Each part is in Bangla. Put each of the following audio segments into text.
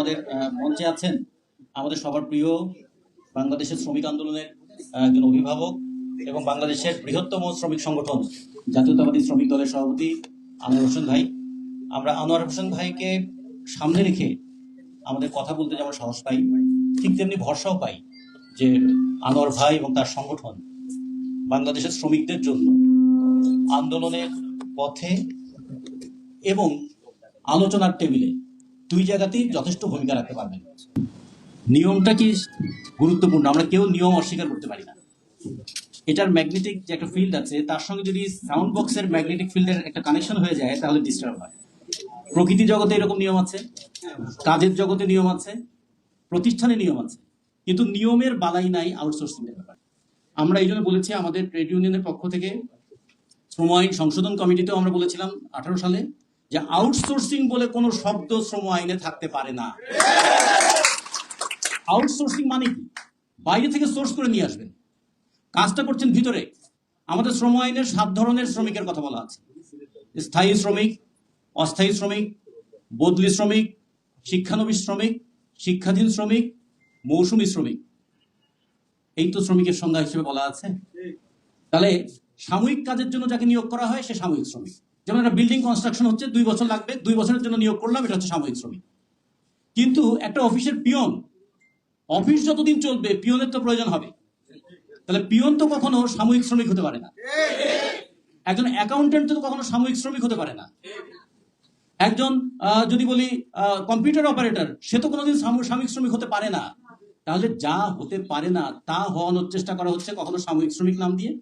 আমাদের মঞ্চে আছেন আমাদের সবার প্রিয় বাংলাদেশের শ্রমিক আন্দোলনের একজন অভিভাবক এবং বাংলাদেশের বৃহত্তম শ্রমিক সংগঠন, জাতীয়তাবাদী শ্রমিক দলের সভাপতি আনোয়ার হোসেন ভাই। আমরা আনোয়ার হোসেন ভাইকে সামনে রেখে আমাদের কথা বলতে যেমন সাহস পাই, ঠিক তেমনি ভরসাও পাই যে আনোয়ার ভাই এবং তার সংগঠন বাংলাদেশের শ্রমিকদের জন্য আন্দোলনের পথে এবং আলোচনার টেবিলে দুই জায়গাতেই যথেষ্ট ভূমিকা রাখতে পারবেন নিয়মটা কি গুরুত্বপূর্ণ? আমরা কেউ নিয়ম অস্বীকার করতে পারি না। এটার ম্যাগনেটিক যে একটা ফিল্ড আছে, তার সঙ্গে যদি সাউন্ড বক্সের ম্যাগনেটিক ফিল্ডের একটা কানেকশন হয়ে যায়, তাহলে ডিস্টার্ব হয়। প্রকৃতি জগতে এরকম নিয়ম আছে, কাজের জগতে নিয়ম আছে, প্রতিষ্ঠানে নিয়ম আছে, কিন্তু নিয়মের বালাই নাই আউটসোর্সিং এর ব্যাপারে। আমরা এই জন্য বলেছি, আমাদের ট্রেড ইউনিয়নের পক্ষ থেকে শ্রম আইন সংশোধন কমিটিতেও আমরা বলেছিলাম, আঠারো সালে যে আউটসোর্সিং বলে কোনো শব্দ শ্রম আইনে থাকতে পারে না। আউটসোর্সিং মানে কি? বাইরে থেকে সোর্স করে নিয়ে আসবেন। কাজটা করছেন ভিতরে। আমাদের শ্রম আইনের সাত ধরনের শ্রমিকের কথা বলা আছে। স্থায়ী শ্রমিক, অস্থায়ী শ্রমিক, বদলি শ্রমিক, শিক্ষানবিশ শ্রমিক, শিক্ষাধীন শ্রমিক, মৌসুমী শ্রমিক। এই তো শ্রমিকের সংজ্ঞা হিসেবে বলা আছে। তাহলে সাময়িক কাজের জন্য যাকে নিয়োগ করা হয়, সে সাময়িক শ্রমিক। যেমন একটা বিল্ডিং কনস্ট্রাকশন হচ্ছে, দুই বছর লাগবে, দুই বছরের জন্য নিয়োগ করলাম, এটা হচ্ছে সাময়িক শ্রমিক। কিন্তু একটা অফিসের পিয়ন, অফিস যতদিন চলবে, পিয়নের তো প্রয়োজন হবে। তাহলে পিয়ন তো কখনো সাময়িক শ্রমিক হতে পারে না। একজন অ্যাকাউন্টেন্ট তো কখনো সাময়িক শ্রমিক হতে পারে না। একজন যদি বলি কম্পিউটার অপারেটর সে তো কোনোদিন সাম- সাময়িক শ্রমিক হতে পারে না। তাহলে যা হতে পারে না, তা হওয়ানোর চেষ্টা করা হচ্ছে কখনো সাময়িক শ্রমিক নাম দিয়ে।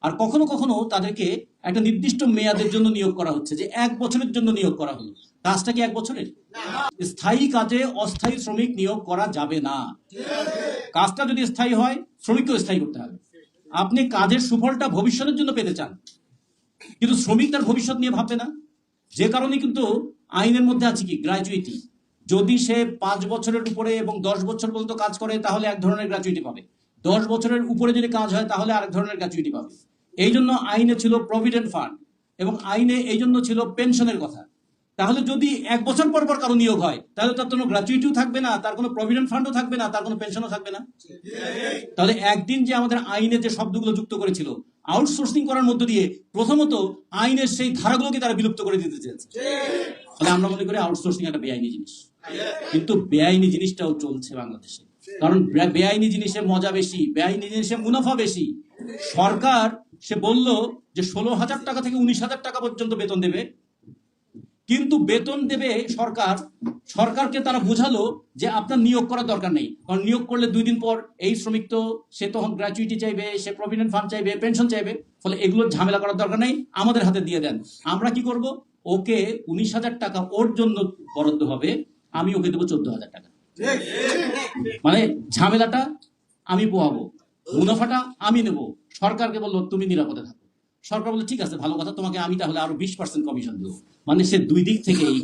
আর কখনো কখনো তাদেরকে একটা নির্দিষ্ট মেয়াদের জন্য নিয়োগ করা হচ্ছে যে এক বছরের জন্য নিয়োগ করা হলো। কাজটা কি এক বছরের? স্থায়ী কাজে অস্থায়ী শ্রমিক নিয়োগ করা যাবে না। কাজটা যদি স্থায়ী হয় শ্রমিককেও স্থায়ী করতে হবে। আপনি কাজের সুফলটা ভবিষ্যতের জন্য পেতে চান। কিন্তু শ্রমিক তার ভবিষ্যৎ নিয়ে ভাববে না। যে কারণে কিন্তু আইনের মধ্যে আছে কি? গ্র্যাচুইটি যদি সে পাঁচ বছরের উপরে এবং দশ বছর পর্যন্ত কাজ করে তাহলে এক ধরনের গ্র্যাচুইটি পাবে। দশ বছরের উপরে যদি কাজ হয়, তাহলে আরেক ধরনের গ্র্যাচুইটি পাবে। এই জন্য আইনে ছিল প্রভিডেন্ট ফান্ড এবং আইনে এই জন্য ছিল পেনশনের কথা। তাহলে যদি এক বছর পর পর কারও নিয়োগ হয়, তাহলে তার কোনো গ্র্যাচুইটিও থাকবে না, তার কোনো প্রভিডেন্ট ফান্ডও থাকবে না, তার কোনো পেনশনও থাকবে না। তাহলে একদিন যে আমাদের আইনে যে শব্দগুলো যুক্ত করেছিল আউটসোর্সিং করার মধ্য দিয়ে প্রথমত আইনের সেই ধারাগুলোকে তারা বিলুপ্ত করে দিতে চেয়েছে। তাহলে আমরা মনে করি আউটসোর্সিং একটা বেআইনি জিনিস। কিন্তু বেআইনি জিনিসটাও চলছে বাংলাদেশে। কারণ বেআইনি জিনিসে মজা বেশি, বেআইনি জিনিসে মুনাফা বেশি। সরকার, সে বলল যে ষোলো হাজার টাকা থেকে উনিশ হাজার টাকা পর্যন্ত বেতন দেবে। কিন্তু বেতন দেবে সরকার, সরকারকে তারা বোঝালো যে আপনার নিয়োগ করার দরকার নেই। কারণ নিয়োগ করলে দুই দিন পর এই শ্রমিক তো, সে তখন গ্র্যাচুইটি চাইবে, সে প্রভিডেন্ট ফান্ড চাইবে পেনশন চাইবে। ফলে এগুলোর ঝামেলা করার দরকার নেই, আমাদের হাতে দিয়ে দেন। আমরা কি করব? ওকে উনিশ হাজার টাকা ওর জন্য বরাদ্দ হবে, আমি ওকে দেবো চোদ্দ হাজার টাকা। মানে ঝামেলাটা আমি পোহাবো, মুনাফাটা আমি নেব। সরকারকে বলল, তুমি নিরাপদে থাকো। সরকার বলল, ঠিক আছে, ভালো কথা, তোমাকে আমি তাহলে আরও বিশ পার্সেন্ট কমিশন দেবো। মানে সে দুই দিক থেকেই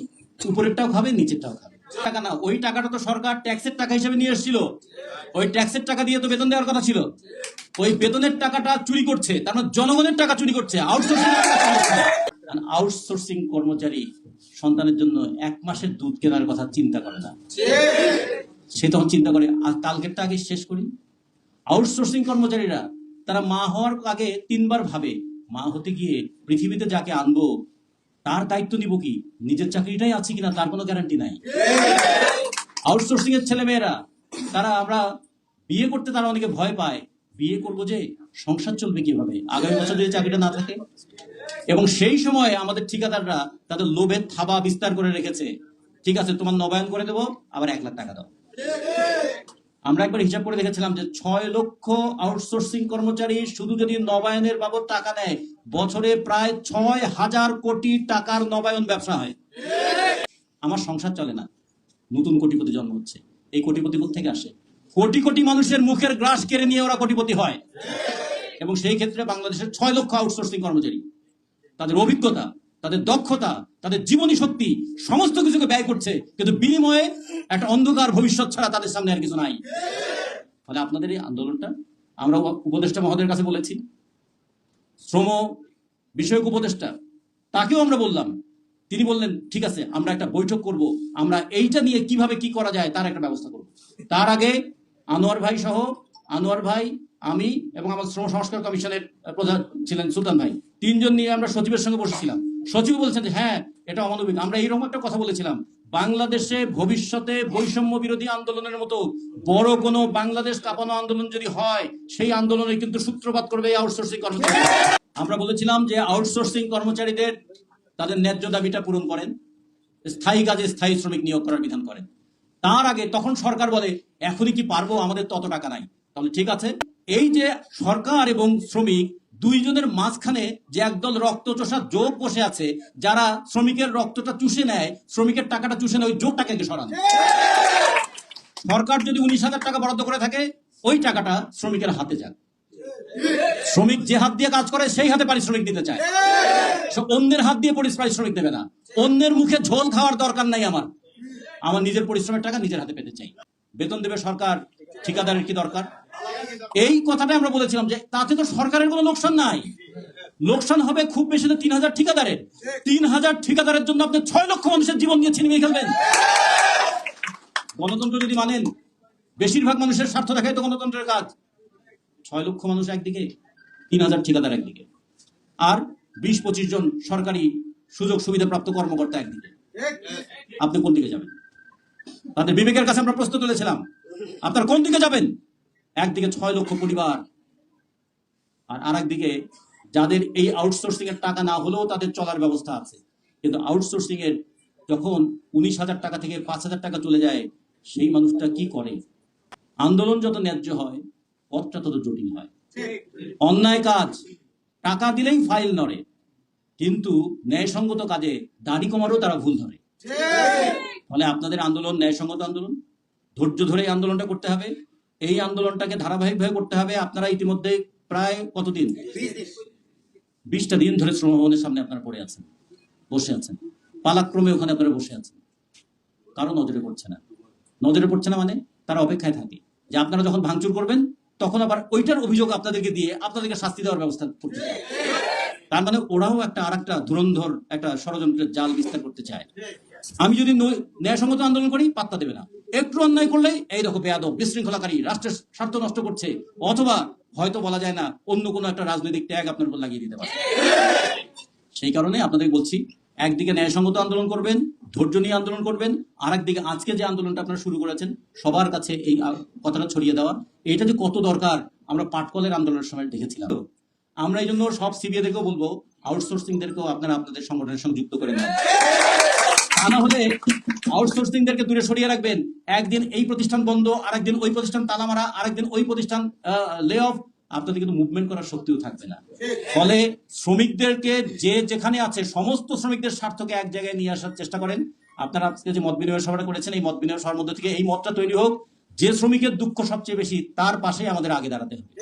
উপরেরটাও খাবে, নিচেরটাও খাবে। টাকা না, ওই টাকাটা তো সরকার ট্যাক্সের টাকা হিসেবে নিয়ে এসেছিল। ওই ট্যাক্সের টাকা দিয়ে তো বেতন দেওয়ার কথা ছিল। ওই বেতনের টাকাটা চুরি করছে, তার মানে জনগণের টাকা চুরি করছে আউটসোর্সিং আউটসোর্সিং কর্মচারী সন্তানের জন্য এক মাসের দুধ কেনার কথা চিন্তা করে না। সে তখন চিন্তা করে আর টার্গেটটা আগে শেষ করি। আউটসোর্সিং কর্মচারীরা, তারা মা হওয়ার আগে তিনবার ভাবে, মা হতে গিয়ে পৃথিবীতে যাকে আনব, তার দায়িত্ব নিব কি? নিজের চাকরিটাই আছে কিনা তার কোনো গ্যারান্টি নাই। আউটসোর্সিং এর ছেলে মেয়েরা তারা আমরা বিয়ে করতে তারা অনেকে ভয় পায়। বিয়ে করব যে সংসার চলবে কীভাবে? আগামী বছর যদি চাকরিটা না থাকে এবং সেই সময় আমাদের ঠিকাদাররা তাদের লোভের থাবা বিস্তার করে রেখেছে। ঠিক আছে, তোমার নবায়ন করে দেবো, আবার এক লাখ টাকা দাও। আমরা একবার হিসাব করে দেখেছিলাম যে ছয় লক্ষ আউটসোর্সিং কর্মচারী শুধু যদি নবায়নের বাবদ টাকা নেয়, বছরে প্রায় ছয় হাজার কোটি টাকার নবায়ন ব্যবসা হয়। আমার সংসার চলে না। নতুন কোটিপতি জন্ম হচ্ছে। এই কোটিপতি থেকে আসে? কোটি কোটি মানুষের মুখের গ্রাস কেড়ে নিয়ে ওরা কোটিপতি হয়। এবং সেই ক্ষেত্রে বাংলাদেশের ছয় লক্ষ আউটসোর্সিং কর্মচারী। তাদের অভিজ্ঞতা, তাদের দক্ষতা, তাদের জীবনী শক্তি, সমস্ত কিছুকে ব্যয় করছে, কিন্তু বিনিময়ে একটা অন্ধকার ভবিষ্যৎ ছাড়া তাদের সামনে আর কিছু নাই। ফলে আপনাদের এই আন্দোলনটা আমরা উপদেষ্টা মহোদয়ের কাছে বলেছি। শ্রম বিষয়ক উপদেষ্টা, তাকেও আমরা বললাম। তিনি বললেন, ঠিক আছে, আমরা একটা বৈঠক করব, আমরা এইটা নিয়ে কীভাবে কি করা যায় তার একটা ব্যবস্থা করব। তার আগে আনোয়ার ভাই সহ, আনোয়ার ভাই, আমি এবং আমার শ্রম সংস্কার কমিশনের প্রধান ছিলেন সুলতান ভাই। তিনজন নিয়ে আমরা সচিবের সঙ্গে বসেছিলাম। সচিব বলছেন যে হ্যাঁ এটা অমানবিক। আমরা এইরকম একটা কথা বলেছিলাম। বাংলাদেশে ভবিষ্যতে বৈষম্য বিরোধী আন্দোলনের মতো বড় কোনো বাংলাদেশ কাঁপানো আন্দোলন যদি হয়, সেই আন্দোলনে কিন্তু সূত্রপাত করবে আউটসোর্সিং কর্মচারী আমরা বলেছিলাম যে আউটসোর্সিং কর্মচারীদের তাদের ন্যায্য দাবিটা পূরণ করেন, স্থায়ী কাজে স্থায়ী শ্রমিক নিয়োগ করার বিধান করেন। তার আগে তখন সরকার বলে, এখনই কি পারব? আমাদের তত টাকা নাই। তাহলে ঠিক আছে, এই যে সরকার এবং শ্রমিক দুইজনের মাঝখানে যে একদল রক্ত চোষা যোগ বসে আছে, যারা শ্রমিকের রক্তটা চুষে নেয়, শ্রমিকের টাকাটা চুষে নেয়, ওই যোগটাকে সরান। সরকার যদি উনিশ হাজার টাকা বরাদ্দ করে থাকে, ওই টাকাটা শ্রমিকের হাতে যাক। শ্রমিক যে হাত দিয়ে কাজ করে, সেই হাতে পারিশ্রমিক দিতে চায়। অন্যের হাত দিয়ে পারিশ্রমিক দেবে না। অন্যের মুখে ঝোল খাওয়ার দরকার নাই আমার। আমার নিজের পরিশ্রমের টাকা নিজের হাতে পেতে চাই। বেতন দেবে সরকার, ঠিকাদারের কি দরকার? এই কথাটা আমরা বলেছিলাম যে তাতে তো সরকারের কোনো লোকসান নাই। লোকসান হবে খুব বেশি তো তিন হাজার ঠিকাদারের। তিন হাজার ঠিকাদারের জন্য আপনি ছয় লক্ষ মানুষের জীবন নিয়ে ছিনিয়ে খেলবেন। গণতন্ত্র যদি মানেন, বেশিরভাগ মানুষের স্বার্থ দেখায় তো গণতন্ত্রের কাজ। ছয় লক্ষ মানুষ একদিকে, তিন হাজার ঠিকাদার একদিকে। আর বিশ পঁচিশ জন সরকারি সুযোগ সুবিধা প্রাপ্ত কর্মকর্তা একদিকে। আপনি কোন দিকে যাবেন? তাদের বিবেকের কাছে আমরা প্রশ্ন তুলেছিলাম। আপনার কোন দিকে যাবেন? একদিকে ছয় লক্ষ পরিবার আর আর একদিকে যাদের এই আউটসোর্সিং এর টাকা না হলেও তাদের চলার ব্যবস্থা আছে। কিন্তু আউটসোর্সিং এর যখন উনিশ হাজার টাকা থেকে পাঁচ হাজার টাকা চলে যায় সেই মানুষটা কি করে? আন্দোলন যত ন্যায্য হয় পথটা তত জটিল হয়। অন্যায় কাজ টাকা দিলেই ফাইল নড়ে কিন্তু ন্যায়সঙ্গত কাজে দাড়ি কমারও তারা ভুল ধরে। ফলে আপনাদের আন্দোলন ন্যায়সঙ্গত আন্দোলন ধৈর্য ধরে আন্দোলনটা করতে হবে। এই আন্দোলনটাকে ধারাবাহিকভাবে করতে হবে। আপনারা ইতিমধ্যে প্রায় কতদিন? বিশটা দিন ধরে শ্রমভবনের সামনে আপনারা পড়ে আছেন বসে আছেন। পালাক্রমে ওখানে আপনারা বসে আছেন। কারও নজরে পড়ছে না। নজরে পড়ছে না মানে তারা অপেক্ষায় থাকে যে আপনারা যখন ভাঙচুর করবেন তখন আবার ওইটার অভিযোগ আপনাদেরকে দিয়ে আপনাদেরকে শাস্তি দেওয়ার ব্যবস্থা করতে তার মানে ওরাও একটা আর একটা ধুরন্ধর একটা ষড়যন্ত্রের জাল বিস্তার করতে চায়। আমি যদি ন্যায়সঙ্গত আন্দোলন করি, পাত্তা দেবে না। একটু অন্যায় করলে এই দেখো বেয়াদব, বিশৃঙ্খলাকারী, রাষ্ট্রের স্বার্থ নষ্ট করছে। অথবা হয়তো বলা যায় না, অন্য কোনো একটা রাজনৈতিক ট্যাগ আপনার উপর লাগিয়ে দিতে পারে। সেই কারণে আপনাদের বলছি, একদিকে ন্যায়সঙ্গত আন্দোলন করবেন, ধৈর্য নিয়ে আন্দোলন করবেন আর একদিকে আজকে যে আন্দোলনটা আপনারা শুরু করেছেন, সবার কাছে এই কথাটা ছড়িয়ে দেওয়া এটা যে কত দরকার, আমরা পাটকলের আন্দোলনের সময় দেখেছিলাম। আমরা এই জন্য সব সিবিএদেরকেও বলব, আউটসোর্সিংদেরকেও আপনারা আপনাদের সংগঠনের সঙ্গে যুক্ত করে নেন। তা হলে আউটসোর্সিংদেরকে দূরে সরিয়ে রাখবেন। একদিন এই প্রতিষ্ঠান বন্ধ, আরেকদিন ওই প্রতিষ্ঠান তালা মারা আরেকদিন ওই প্রতিষ্ঠান লে অফ আপনাদের কিন্তু মুভমেন্ট করার শক্তিও থাকবে না। ফলে শ্রমিকদেরকে যে যেখানে আছে, সমস্ত শ্রমিকদের স্বার্থকে এক জায়গায় নিয়ে আসার চেষ্টা করেন। আপনারা আজকে যে মত বিনিময় সভাটা করেছেন, এই মত বিনিময় সভার মধ্যে থেকে এই মতটা তৈরি হোক, যে শ্রমিকের দুঃখ সবচেয়ে বেশি, তার পাশেই আমাদের আগে দাঁড়াতে হবে।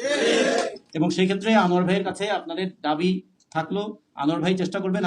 এবং সেই ক্ষেত্রে আনোয়ার ভাইয়ের কাছে আপনাদের দাবি থাকল। আনোয়ার ভাই, চেষ্টা করবেন